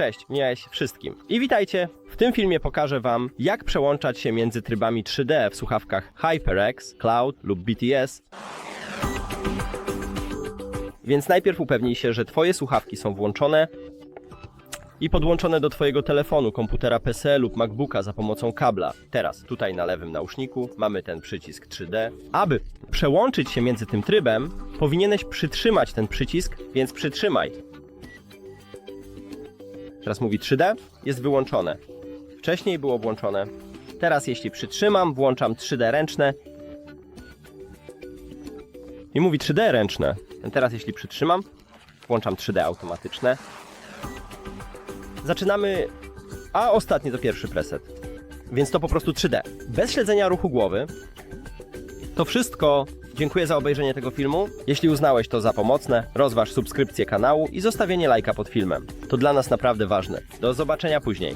Cześć, miałeś wszystkim. I witajcie! W tym filmie pokażę Wam, jak przełączać się między trybami 3D w słuchawkach HyperX, Cloud lub BTS. Więc najpierw upewnij się, że Twoje słuchawki są włączone i podłączone do Twojego telefonu, komputera PC lub MacBooka za pomocą kabla. Teraz, tutaj na lewym nauszniku, mamy ten przycisk 3D. Aby przełączyć się między tym trybem, powinieneś przytrzymać ten przycisk, więc przytrzymaj. Teraz mówi 3D, jest wyłączone. Wcześniej było włączone. Teraz jeśli przytrzymam, włączam 3D ręczne. I mówi 3D ręczne. Teraz jeśli przytrzymam, włączam 3D automatyczne. Zaczynamy, a ostatni to pierwszy preset. Więc to po prostu 3D. Bez śledzenia ruchu głowy. To wszystko. Dziękuję za obejrzenie tego filmu. Jeśli uznałeś to za pomocne, rozważ subskrypcję kanału i zostawienie lajka pod filmem. To dla nas naprawdę ważne. Do zobaczenia później.